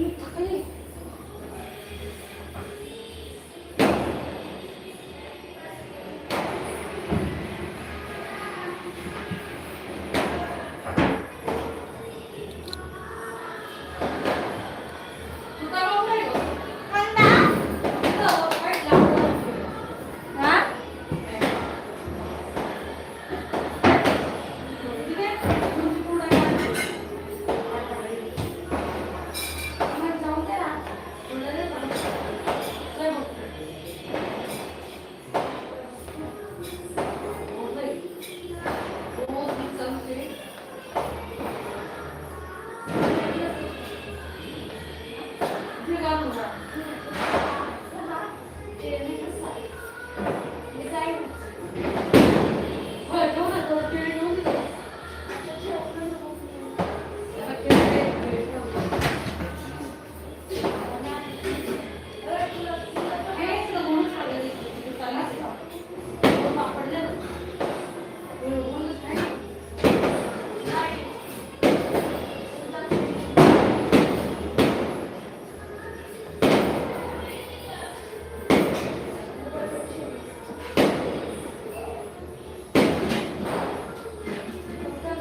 Ano pa?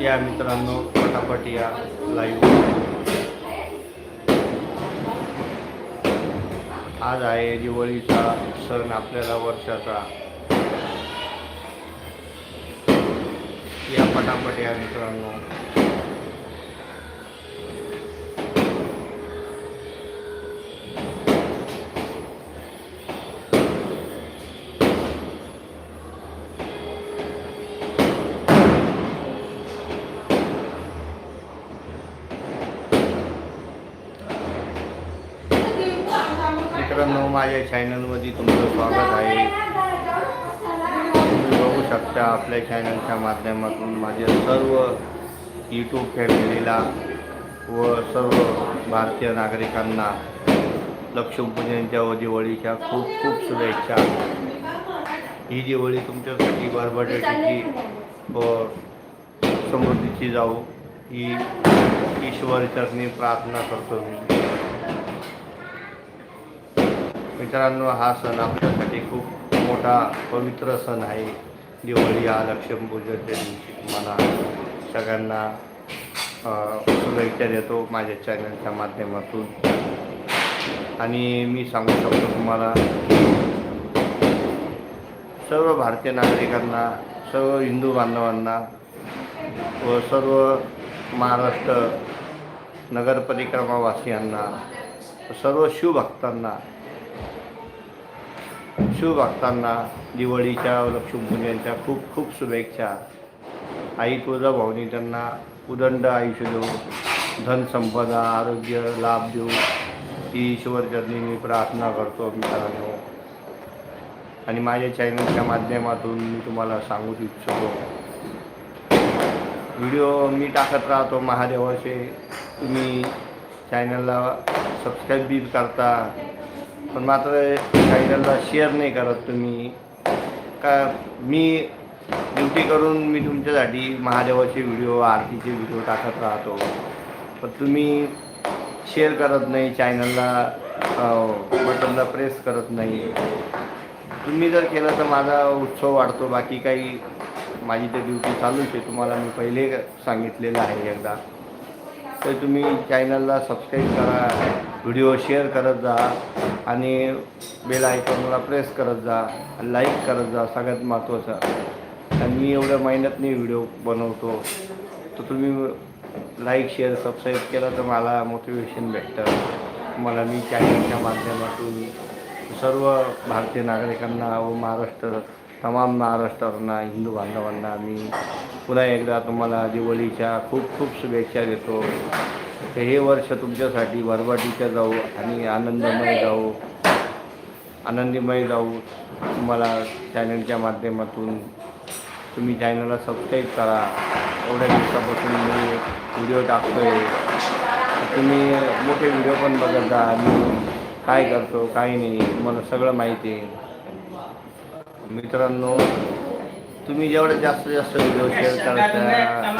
या मित्रांनो पटापट या लाईव्ह आज आहे दिवाळीचा सण आपल्याला वर्षाचा. या पटापट या मित्रांनो. मित्रांनो माझ्या चॅनलमध्ये तुमचं स्वागत आहे. तुम्ही बघू शकता आपल्या चॅनलच्या माध्यमातून माझ्या सर्व यूट्यूब फॅमिलीला व सर्व भारतीय नागरिकांना लक्ष्मीपूजनच्या व दिवाळीच्या खूप खूप शुभेच्छा. ही दिवाळी तुमच्यासाठी बरबटाटीची व समृद्धीची जाऊ. ही ईश्वर चरणी प्रार्थना करतो मी. मित्रांनो हा सण आपल्यासाठी खूप मोठा पवित्र सण आहे. दिवाळी हा लक्ष्मीपूजनच्या दिवशी तुम्हाला सगळ्यांना शुभेच्छा देतो माझ्या चॅनलच्या माध्यमातून. आणि मी सांगू शकतो तुम्हाला सर्व भारतीय नागरिकांना सर्व हिंदू बांधवांना व सर्व महाराष्ट्र नगरपरिक्रमावासियांना सर्व शिवभक्तांना शिवभक्तांना दिवाळीच्या लक्ष्मीपूजनच्या खूप खूप शुभेच्छा. आई तुळजा भाऊनी त्यांना उदंड आयुष्य देऊ धनसंपदा आरोग्य लाभ देऊ. ही ईश्वरचरणी मी प्रार्थना करतो मित्रांनो आणि माझ्या चॅनलच्या माध्यमातून मी तुम्हाला सांगू इच्छितो. व्हिडिओ मी टाकत राहतो महादेवाचे. तुम्ही चॅनलला सबस्क्राईब बी करता. पण मात्र चॅनलला शेअर नाही करत तुम्ही. का मी ड्युटी करून मी तुमच्यासाठी महादेवाचे व्हिडिओ आरतीचे व्हिडिओ टाकत राहतो. पण तुम्ही शेअर करत नाही चॅनलला बटनला प्रेस करत नाही. तुम्ही जर केलं तर माझा उत्सव वाढतो. बाकी काही माझी तर ड्युटी चालूच आहे. तुम्हाला मी पहिले सांगितलेलं आहे एकदा. तर तुम्ही चॅनलला सबस्क्राईब करा व्हिडिओ शेअर करत जा आणि बेल आयकॉनला प्रेस करत जा लाईक करत जा सगळ्यात महत्त्वाचं आणि मी एवढ्या मेहनतने व्हिडिओ बनवतो. तर तुम्ही लाईक शेअर सबस्क्राईब केलं तर मला मोटिवेशन भेटतं. मला मी चॅनलच्या माध्यमातून सर्व भारतीय नागरिकांना व महाराष्ट्र तमाम महाराष्ट्रांना हिंदू बांधवांना मी पुन्हा एकदा तुम्हाला दिवाळीच्या खूप खूप शुभेच्छा देतो. तर हे वर्ष तुमच्यासाठी भरभराटीच्या जाऊ आणि आनंदमय जाऊ. आनंदीमय जाऊ. तुम्हाला चॅनलच्या माध्यमातून तुम्ही चॅनलला सबस्क्राईब करा. एवढ्या दिवसापासून मी व्हिडिओ टाकतो आहे तुम्ही मोठे व्हिडिओ पण बघत जा. मी काय करतो काय नाही तुम्हाला सगळं माहिती आहे. मित्रांनो तुम्ही जेवढे जास्तीत जास्त व्हिडिओ शेअर करता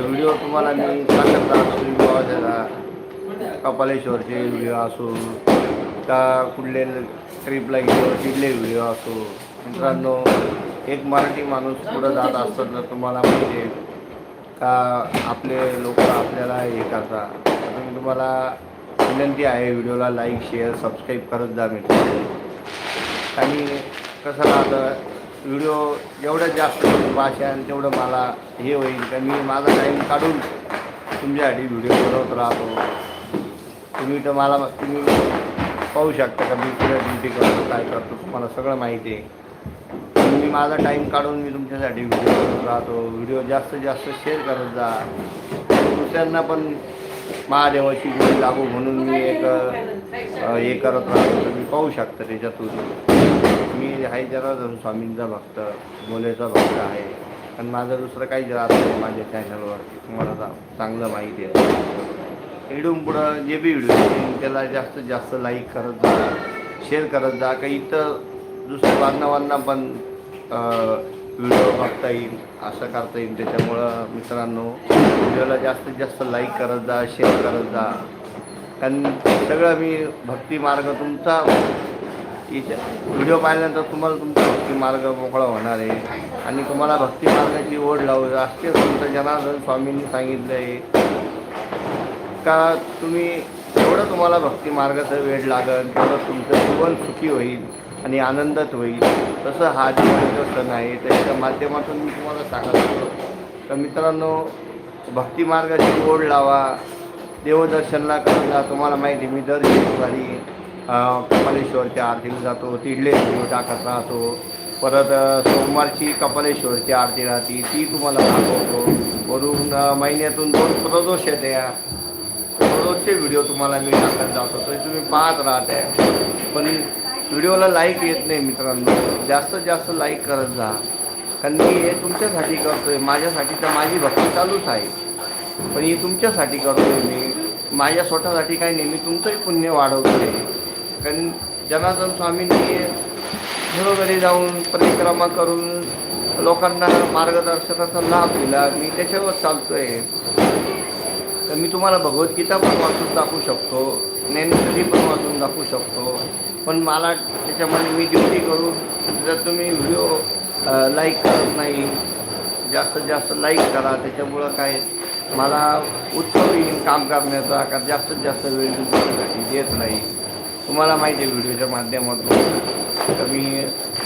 व्हिडिओ तुम्हाला मी सांगत राहतो विवाहाचा कपालेश्वरचे व्हिडिओ असो का कुठले ट्रिपला गेलो तिथले व्हिडिओ असो. मित्रांनो एक मराठी माणूस पुढं जात असताना तुम्हाला माहिती का आपले लोक आपल्याला हे करतात. तर तुम्हाला विनंती आहे व्हिडिओला लाईक शेअर सबस्क्राईब करत जा मी आणि कसं राहतं व्हिडिओ जेवढं जास्त भाषण तेवढं मला हे होईल तर मी माझा टाईम काढून तुमच्यासाठी व्हिडिओ बनवत राहतो. तुम्ही तर मला तुम्ही पाहू शकता का मी कुठे ड्युटी करतो काय करतो तुम्हाला सगळं माहिती आहे. तुम्ही मी माझा टाईम काढून मी तुमच्यासाठी व्हिडिओ करत राहतो. व्हिडिओ जास्तीत जास्त शेअर करत जा. दुसऱ्यांना पण महादेवाची गोळी लागू म्हणून मी एक हे करत राहतो. तर मी पाहू शकता त्याच्यातून. मी आहे जनार्दन स्वामींचा भक्त बोलेचा भक्त आहे. पण माझं दुसरं काहीच राहत नाही माझ्या चॅनलवर तुम्हाला चांगलं माहिती आहे. इडून पुढं जे बी व्हिडिओ त्याला जास्तीत जास्त लाईक करत जा शेअर करत जा. काही इतर दुसऱ्या बांधवांना पण व्हिडिओ बघता येईल असं करता येईल. त्याच्यामुळं मित्रांनो व्हिडिओला जास्तीत जास्त लाईक करत जा शेअर करत जा. कारण सगळं मी भक्ती मार्ग तुमचा इथे व्हिडिओ पाहिल्यानंतर तुम्हाला तुमचा भक्ती मार्ग मोकळा होणार आहे. आणि तुम्हाला भक्ती मार्गाची ओढ लावू राष्ट्रीय संत जनार्दन स्वामींनी सांगितलं आहे. का तुम्ही जेवढं तुम्हाला भक्ती मार्गाचा वेळ लागेल तेवढं तुमचं जीवन सुखी होईल. आणि आनंदात होईल. तसं हा दिवाळीचा सण आहे त्याच्या माध्यमातून मी तुम्हाला सांगत होतो. तर मित्रांनो भक्तिमार्गाशी ओढ लावा. देवदर्शनला करत जा तुम्हाला माहिती आहे, मी दर शुक्रवारी कपालेश्वरच्या आरतीला जातो. तिडले टाकत राहतो. परत सोमवारची कपालेश्वरची आरती राहते. ती तुम्हाला दाखवतो. वरून महिन्यातून दोन प्रदोष येते. या रोजचे व्हिडिओ तुम्हाला मी टाकत जातो. ते तुम्ही पाहत राहते पण व्हिडिओला लाईक येत नाही मित्रांनो. जास्तीत जास्त लाईक करत जा. कारण मी हे तुमच्यासाठी करतोय. माझ्यासाठी तर माझी भक्ती चालूच आहे. पण ही तुमच्यासाठी करतोय मी. माझ्या स्वतःसाठी काही नाही. मी तुमचंही पुण्य वाढवतोय. कारण जनार्दन स्वामींनी घरोघरी जाऊन परिक्रमा करून लोकांना मार्गदर्शनाचा लाभ दिला. मी त्याच्यावर चालतोय. तर मी तुम्हाला भगवद्गीता पण वाचून दाखवू शकतो. ज्ञानेश्वरी पण वाचून दाखवू शकतो. पण मला त्याच्यामध्ये मी ड्युटी करून जर तुम्ही व्हिडिओ लाईक करत नाही जास्तीत जास्त लाईक करा त्याच्यामुळं काय मला उत्सव येईल काम करण्याचा का जास्तीत जास्त वेळ तुमच्यासाठी देत नाही. तुम्हाला माहिती आहे व्हिडिओच्या माध्यमातून. तर मी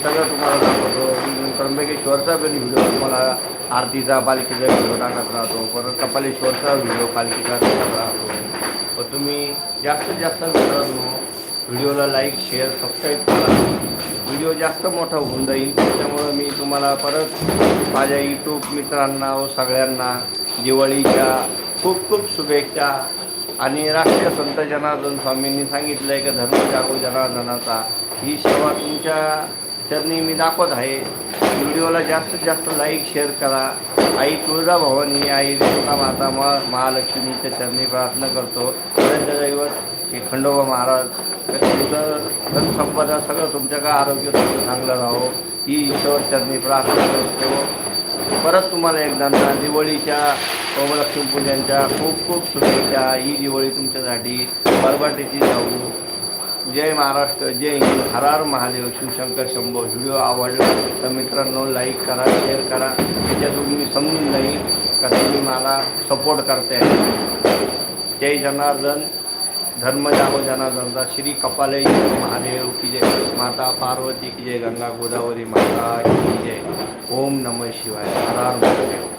सगळं तुम्हाला दाखवतो. मी त्र्यंबकेश्वरचा पण व्हिडिओ तुम्हाला आरतीचा पालखीचा व्हिडिओ टाकत राहतो. परत कपालेश्वरचा व्हिडिओ पालखीचा टाकत राहतो. तुम्ही जास्तीत जास्त मित्रांनो व्हिडिओला लाईक शेअर सबस्क्राईब करा. व्हिडिओ जास्त मोठा होऊन जाईल त्याच्यामुळं मी तुम्हाला परत माझ्या यूट्यूब मित्रांना व सगळ्यांना दिवाळीच्या खूप खूप शुभेच्छा. आणि राष्ट्रीय संत जनार्दन स्वामींनी सांगितलं आहे की धर्म जागो जनार्दनाचा. ही सेवा तुमच्या चरणी मी दाखवत आहे. व्हिडिओला जास्तीत जास्त लाईक शेअर करा. आई तुळजाभवानी आई दुर्गा माता मा महालक्ष्मीच्या चरणी प्रार्थना करतो. दैवत हे खंडोबा महाराज. तुमचं धनसंपदा सगळं तुमच्या का आरोग्य तुमचं चांगलं राहो ही ईश्वर चरणी प्रार्थना करतो परत तुम्हाला एकदा दिवाळीच्या ओमलक्ष्मी पूजनच्या खूप खूप शुभेच्छा. ही दिवाळी तुमच्यासाठी बरबाटीची जाऊ. जय महाराष्ट्र जय हिंद. हरार महादेव शिवशंकर शंभो. व्हिडिओ आवडला तर मित्रांनो लाईक करा शेअर करा. त्याच्यातून मी समजून जाईल का तुम्ही मला सपोर्ट करते जय जनार्दन. धर्म जावो जनार्दनचा. श्री कपाले महादेव की जय. माता पार्वती की जय. गंगा गोदावरी माता की जय. ओम नमः शिवाय. हरार महादेव.